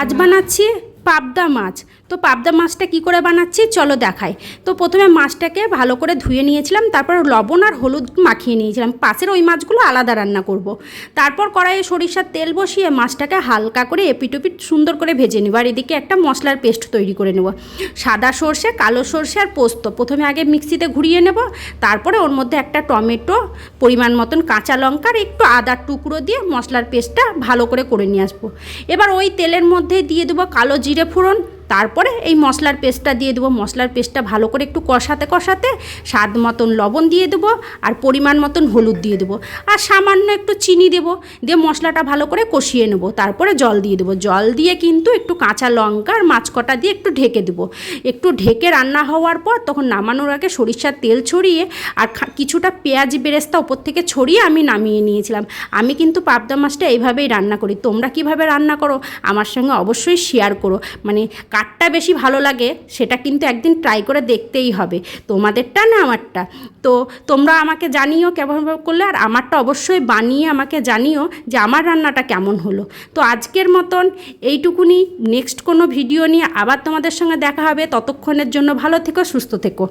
আজ বানাচ্ছি পাবদা মাছ। তো পাবদা মাছটা কি করে বানাচ্ছি? চলো দেখাই। তো প্রথমে মাছটাকে ভালো করে ধুয়ে নিয়েছিলাম, তারপর লবণ আর হলুদ মাখিয়ে নিয়েছিলাম। পাশের ওই মাছগুলো আলাদা রান্না করব। তারপর কড়াইয়ে সরিষার তেল বসিয়ে মাছটাকে হালকা করে এপিটুপিট সুন্দর করে ভেজে নেব, আর এদিকে একটা মশলার পেস্ট তৈরি করে নেব। সাদা সর্ষে, কালো সর্ষে আর পোস্ত প্রথমে আগে মিক্সিতে ঘুরিয়ে নেব, তারপরে ওর মধ্যে একটা টমেটো, পরিমাণ মতন কাঁচা লঙ্কার একটু আদার টুকরো দিয়ে মশলার পেস্টটা ভালো করে করে নিয়ে আসব। এবার ওই তেলের মধ্যে দিয়ে দেবো কালো জিরে ফোড়ন তারপরে এই মশলার পেস্টটা দিয়ে দেবো। মশলার পেস্টটা ভালো করে একটু কষাতে কষাতে স্বাদ মতন লবণ দিয়ে দেবো আর পরিমাণ মতন হলুদ দিয়ে দেবো। আর সামান্য একটু চিনি দেবো, দিয়ে মশলাটা ভালো করে কষিয়ে নেব। তারপরে জল দিয়ে দেবো। জল দিয়ে কিন্তু একটু কাঁচা লঙ্কা আর মাছ কটা দিয়ে একটু ঢেকে দেবো। একটু ঢেকে রান্না হওয়ার পর তখন নামানোর আগে সরিষার তেল ছড়িয়ে আর কিছুটা পেঁয়াজ বেরেস্তা ওপর থেকে ছড়িয়ে আমি নামিয়ে নিয়েছিলাম। আমি কিন্তু পাবদা মাছটা এইভাবেই রান্না করি। তোমরা কীভাবে রান্না করো, আমার সঙ্গে অবশ্যই শেয়ার করো। মানে কারটা বেশি ভালো লাগে, সেটা কিন্তু একদিন ট্রাই করে দেখতেই হবে। তোমাদেরটা না আমারটা? তো তোমরা আমাকে জানিও কেমন করলে, আর আমারটা অবশ্যই বানিয়ে আমাকে জানিও যে আমার রান্নাটা কেমন হলো। তো আজকের মতন এইটুকুনি। নেক্সট কোনো ভিডিও নিয়ে আবার তোমাদের সঙ্গে দেখা হবে। ততক্ষণের জন্য ভালো থেকো, সুস্থ থেকো।